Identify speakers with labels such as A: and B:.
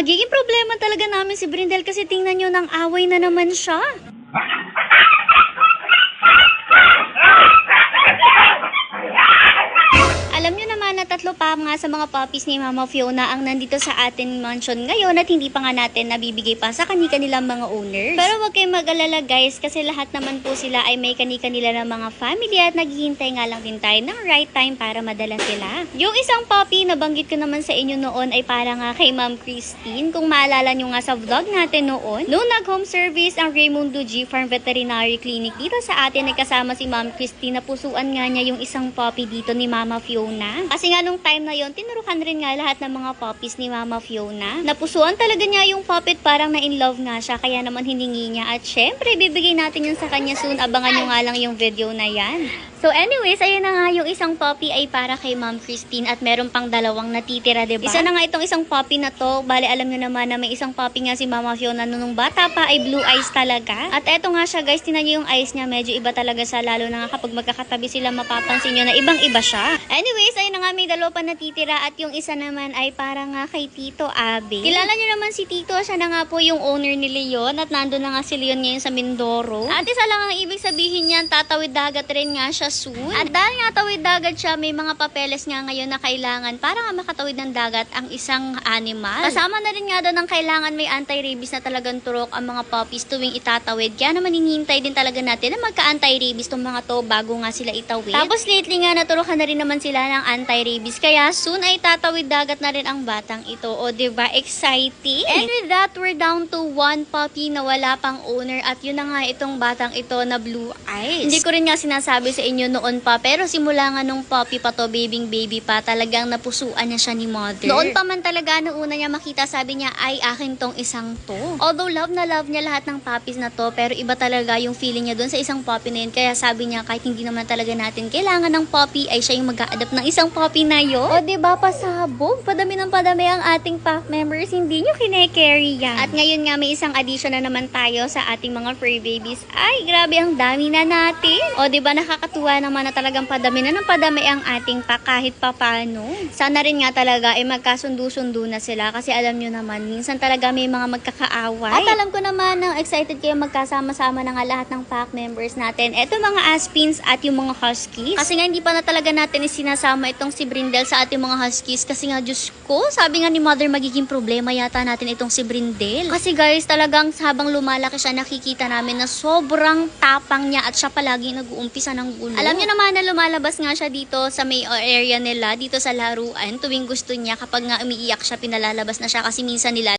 A: Magiging problema talaga namin si Brindel kasi tingnan nyo ng away na naman siya. Tatlo pa nga sa mga puppies ni Mama Fiona ang nandito sa atin mansion ngayon at hindi pa nga natin nabibigay pa sa kani-kanilang mga owners. Pero wag kayong mag-alala guys kasi lahat naman po sila ay may kani-kanila ng mga family at naghihintay nga lang din tayo ng right time para madala sila. Yung isang puppy na banggit ko naman sa inyo noon ay para nga kay Ma'am Christine. Kung maalala nyo nga sa vlog natin noon, noong nag-home service ang Raymundo G Farm Veterinary Clinic dito sa atin ay kasama si Ma'am Christine. Napusuan nga niya yung isang puppy dito ni Mama Fiona. Kasi nga nung time na yon tinurukan rin nga lahat ng mga puppies ni Mama Fiona. Napusuan talaga niya yung puppet, parang na in love nga siya, kaya naman hiningi niya. At syempre, bibigay natin yun sa kanya soon. Abangan nyo nga lang yung video na yan. So anyways, ayun na nga yung isang puppy ay para kay Ma'am Christine at meron pang dalawang natitira, 'di ba? Isa na nga itong isang puppy na to. Bale, alam niyo naman na may isang puppy nga si Mama Fiona nung bata pa ay blue eyes talaga. At eto nga siya, guys, tinan niyo yung eyes niya, medyo iba talaga sa lalo na nga kapag magkakatabi sila mapapansin niyo na ibang-iba siya. Anyways, ayun na nga may dalawa pa natitira at yung isa naman ay para nga kay Tito Abe. Kilala niyo naman si Tito, siya na nga po yung owner ni Leon at nandun na nga si Leon ngayon sa Mindoro. At isa lang ang ibig sabihin niyan, tatawid dagat rin nga siya soon. At dahil nga tawid dagat siya, may mga papeles nga ngayon na kailangan para nga makatawid ng dagat ang isang animal. Kasama na rin nga doon ang kailangan may anti-rabies na talagang turok ang mga puppies tuwing itatawid. Kaya naman hinihintay din talaga natin na magka-anti-rabies tong mga to bago nga sila itawid. Tapos lately nga naturukan na rin naman sila ng anti-rabies. Kaya soon ay tatawid dagat na rin ang batang ito. O diba, exciting? And with that, we're down to one puppy na wala pang owner. At yun na nga itong batang ito na blue eyes. Hindi ko rin nga sinasabi sa inyo noon pa. Pero simula nga nung puppy pa to, babing baby pa, talagang napusuan niya siya ni mother. Noon pa man talaga, nung una niya makita, sabi niya, ay akin tong isang to. Although love na love niya lahat ng puppies na to, pero iba talaga yung feeling niya doon sa isang puppy na yun. Kaya sabi niya, kahit hindi naman talaga natin kailangan ng puppy, ay siya yung mag adapt ng isang puppy na yun. O diba, pasabog. Padami ng padami ang ating pack members, hindi nyo kine-carry yan. At ngayon nga, may isang addition na naman tayo sa ating mga fur babies. Ay, grabe ang dami na natin. O diba, nakakatuwa naman na talagang padami na ng padami ang ating pack kahit papano. Sana rin nga talaga ay magkasundo-sundo na sila kasi alam nyo naman, minsan talaga may mga magkakaaway. At alam ko naman na excited kayo magkasama-sama na nga lahat ng pack members natin. Eto mga Aspins at yung mga Huskies. Kasi nga hindi pa na talaga natin isinasama itong si Brindel sa ating mga Huskies kasi nga Diyos ko, sabi nga ni Mother magiging problema yata natin itong si Brindel. Kasi guys, talagang habang lumalaki siya nakikita namin na sobrang tapang niya at siya palagi nag-uumpisa ng gulo. Alam niyo naman na lumalabas nga siya dito sa may area nila, dito sa laruan, tuwing gusto niya kapag nga umiiyak siya, pinalalabas na siya kasi minsan nila